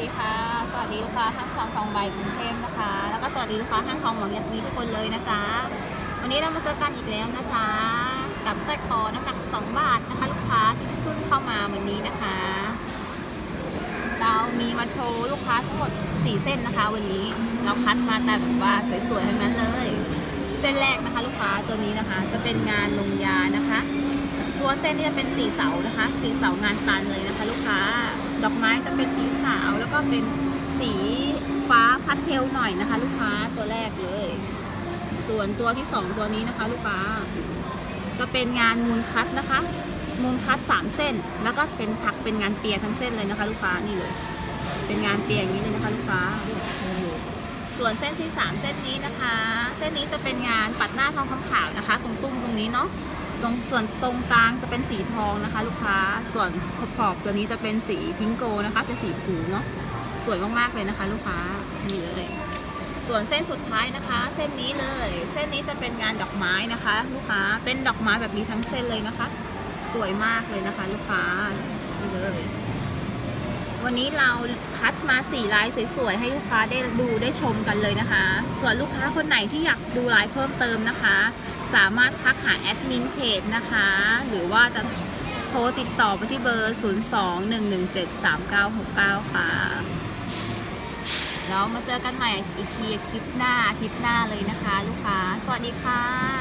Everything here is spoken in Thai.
ดีค่ะ สวัสดีลูกค้าห้างทองทองใบกรุงเทพนะคะ แล้วก็สวัสดีลูกค้าห้างทองหวังยักษ์มีทุกคนเลยนะจ๊ะ วันนี้เรามาเจอกันอีกแล้วนะจ๊ะ กับสร้อยคอน้ำหนัก 2 บาทนะคะ ลูกค้าที่เพิ่งเข้ามาวันนี้นะคะ เรามีมาโชว์ลูกค้าทั้งหมด 4 เส้นนะคะ วันนี้เราคัดมาแต่แบบว่าสวยๆทั้งนั้นเลย เส้นแรกนะคะ ลูกค้าตัวนี้นะคะ จะเป็นงานลงยานะคะ ตัวเส้นนี่จะเป็นสีเสานะคะ สีเสางานตันเลยนะคะ ลูกค้าดอกไม้จะเป็นสีขาวแล้ว ก็เป็นสีฟ้าพัดเทลหน่อยนะคะ ลูกค้าตัวแรกเลย ส่วนตัวที่สองตัวนี้นะคะ ลูกค้า จะเป็นงานมูลคัดนะคะ มูลคัดสามเส้น แล้วก็เป็นถักเป็นงานเปียทั้งเส้นเลยนะคะ ลูกค้านี่เลย เป็นงานเปียอย่างนี้เลยนะคะลูกค้าส่วนเส้นที่สามเส้นนี้นะคะ เส้นนี้จะเป็นงานปัดหน้าทองคำขาวนะคะ ตรงตุ้มตรงนี้เนาะ ตรงส่วนตรงกลางจะเป็นสีทองนะคะ ลูกค้า ส่วนขอบขอบตัวนี้จะเป็นสีพิงโกนะคะ เป็นสีผูเนาะ สวยมากๆเลยนะคะ ลูกค้านี่เลย ส่วนเส้นสุดท้ายนะคะ เส้นนี้เลย เส้นนี้จะเป็นงานดอกไม้นะคะ ลูกค้า เป็นดอกไม้แบบนี้ทั้งเส้นเลยนะคะ สวยมากเลยนะคะ ลูกค้านี่เลย วันนี้เราคัดมาสี่ลายสวยๆ ให้ลูกค้าได้ดูได้ชมกันเลยนะคะ ส่วนลูกค้าคนไหนที่อยากดูลายเพิ่มเติมนะคะ สามารถทักหาแอดมินเพจนะคะ หรือว่าจะโทรติดต่อไปที่เบอร์ 02-117-3969 ค่ะ แล้วมาเจอกันใหม่อีกทีคลิปหน้าคลิปหน้าเลยนะคะ ลูกค้า สวัสดีค่ะ